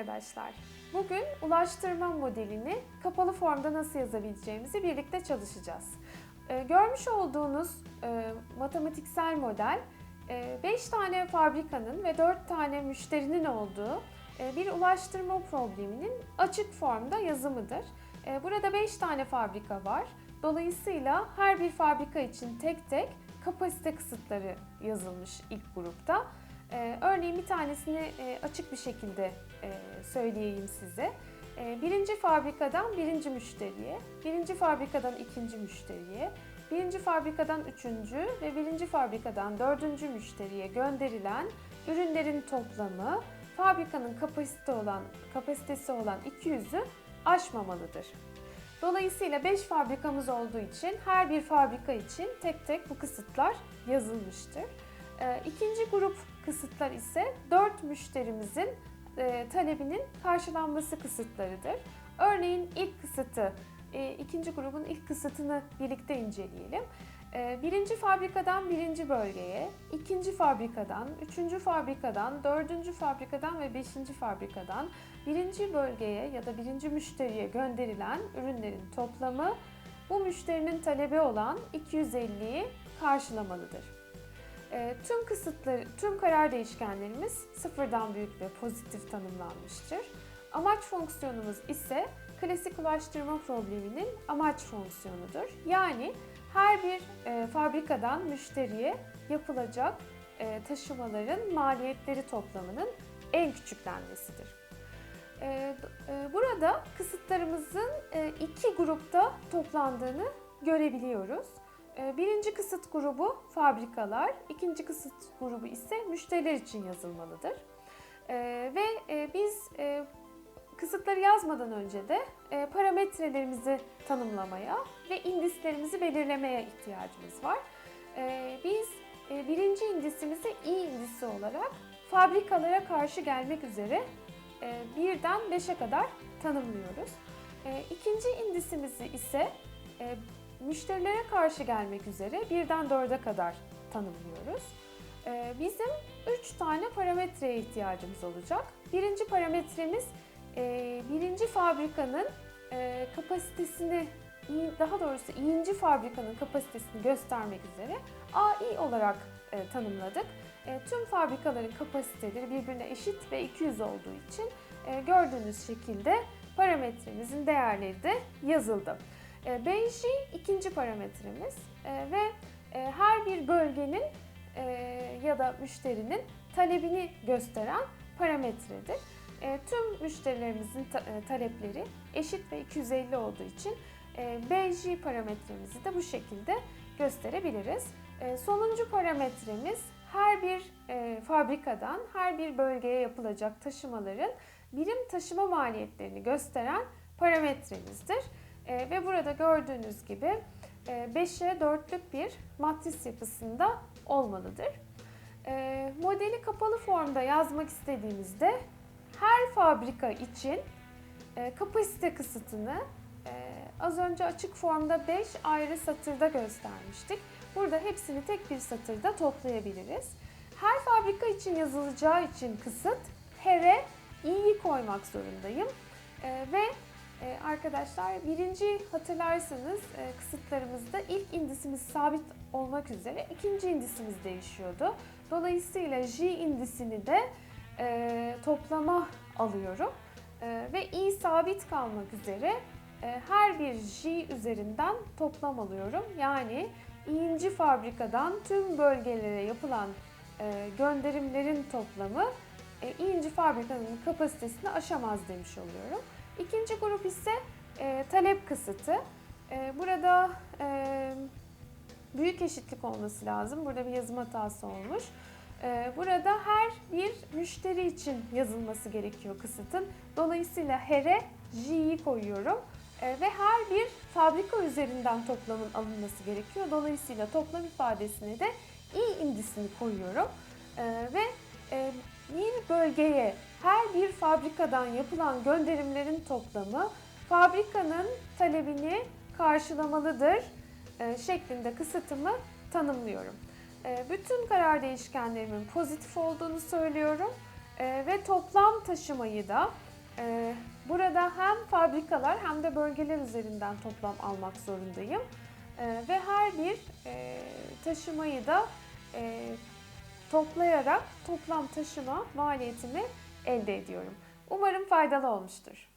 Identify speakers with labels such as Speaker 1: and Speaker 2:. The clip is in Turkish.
Speaker 1: arkadaşlar. Bugün ulaştırma modelini kapalı formda nasıl yazabileceğimizi birlikte çalışacağız. Ee, görmüş olduğunuz e, matematiksel model 5 tane fabrikanın ve 4 tane müşterinin olduğu e, bir ulaştırma probleminin açık formda yazımıdır. E, burada 5 tane fabrika var. Dolayısıyla her bir fabrika için tek tek kapasite kısıtları yazılmış ilk grupta. Ee, örneğin bir tanesini e, açık bir şekilde e, söyleyeyim size. E, birinci fabrikadan birinci müşteriye, birinci fabrikadan ikinci müşteriye, birinci fabrikadan üçüncü ve birinci fabrikadan dördüncü müşteriye gönderilen ürünlerin toplamı fabrikanın kapasite olan kapasitesi olan 200'ü aşmamalıdır. Dolayısıyla 5 fabrikamız olduğu için her bir fabrika için tek tek bu kısıtlar yazılmıştır. Ee, İkinci grup kısıtlar ise 4 müşterimizin e, talebinin karşılanması kısıtlarıdır. Örneğin ilk kısıtı, e, ikinci grubun ilk kısıtını birlikte inceleyelim. E, Birinci fabrikadan birinci bölgeye, ikinci fabrikadan, üçüncü fabrikadan, dördüncü fabrikadan ve beşinci fabrikadan birinci bölgeye ya da birinci müşteriye gönderilen ürünlerin toplamı bu müşterinin talebi olan 250'yi karşılamalıdır. E, tüm kısıtları, tüm karar değişkenlerimiz sıfırdan büyük ve pozitif tanımlanmıştır. Amaç fonksiyonumuz ise klasik ulaştırma probleminin amaç fonksiyonudur. Yani her bir e, fabrikadan müşteriye yapılacak e, taşımaların maliyetleri toplamının en küçüklenmesidir. E, e, burada kısıtlarımızın e, iki grupta toplandığını görebiliyoruz. E, Birinci kısıt grubu fabrikalar, ikinci kısıt grubu ise müşteriler için yazılmalıdır. E, Ve e, biz e, kısıtları yazmadan önce de e, parametrelerimizi tanımlamaya ve indislerimizi belirlemeye ihtiyacımız var. E, Biz birinci indisimizi i indisi olarak fabrikalara karşı gelmek üzere birden 5'e kadar tanımlıyoruz. İkinci indisimizi ise müşterilere karşı gelmek üzere birden 4'e kadar tanımlıyoruz. E, Bizim 3 tane parametreye ihtiyacımız olacak. Birinci parametremiz e, birinci fabrikanın e, kapasitesini, daha doğrusu ikinci fabrikanın kapasitesini göstermek üzere AI olarak e, tanımladık. Tüm fabrikaların kapasiteleri birbirine eşit ve 200 olduğu için gördüğünüz şekilde parametremizin değerleri de yazıldı. E, BJ ikinci parametremiz e, ve e, her bir bölgenin e, ya da müşterinin talebini gösteren parametredir. E, Tüm müşterilerimizin ta- talepleri eşit ve 250 olduğu için BJ parametremizi de bu şekilde gösterebiliriz. Sonuncu parametremiz her bir fabrikadan her bir bölgeye yapılacak taşımaların birim taşıma maliyetlerini gösteren parametremizdir. E, ve burada gördüğünüz gibi e, 5'e 4'lük bir matris yapısında olmalıdır. E, modeli kapalı formda yazmak istediğimizde her fabrika için e, kapasite kısıtını e, az önce açık formda 5 ayrı satırda göstermiştik. Burada hepsini tek bir satırda toplayabiliriz. Her fabrika için yazılacağı için kısıt her'e i'yi koymak zorundayım. E, ve arkadaşlar birinci hatırlarsanız e, kısıtlarımızda ilk indisimiz sabit olmak üzere ikinci indisimiz değişiyordu. Dolayısıyla j indisini de e, toplama alıyorum E, ve i sabit kalmak üzere her bir j üzerinden toplam alıyorum. Yani i'inci fabrikadan tüm bölgelere yapılan gönderimlerin toplamı i'inci fabrikanın kapasitesini aşamaz demiş oluyorum. İkinci grup ise e, talep kısıtı. E, burada e, büyük eşitlik olması lazım. Burada bir yazım hatası olmuş. E, burada her bir müşteri için yazılması gerekiyor kısıtın. Dolayısıyla her'e j'yi koyuyorum. E, ve her bir fabrika üzerinden toplamın alınması gerekiyor. Dolayısıyla toplam ifadesine de i indisini koyuyorum. E, ve e, bir bölgeye her bir fabrikadan yapılan gönderimlerin toplamı fabrikanın talebini karşılamalıdır e, şeklinde kısıtımı tanımlıyorum. E, bütün karar değişkenlerimin pozitif olduğunu söylüyorum E, ve toplam taşımayı da burada hem fabrikalar hem de bölgeler üzerinden toplam almak zorundayım. Ve her bir taşımayı da toplayarak toplam taşıma maliyetini elde ediyorum. Umarım faydalı olmuştur.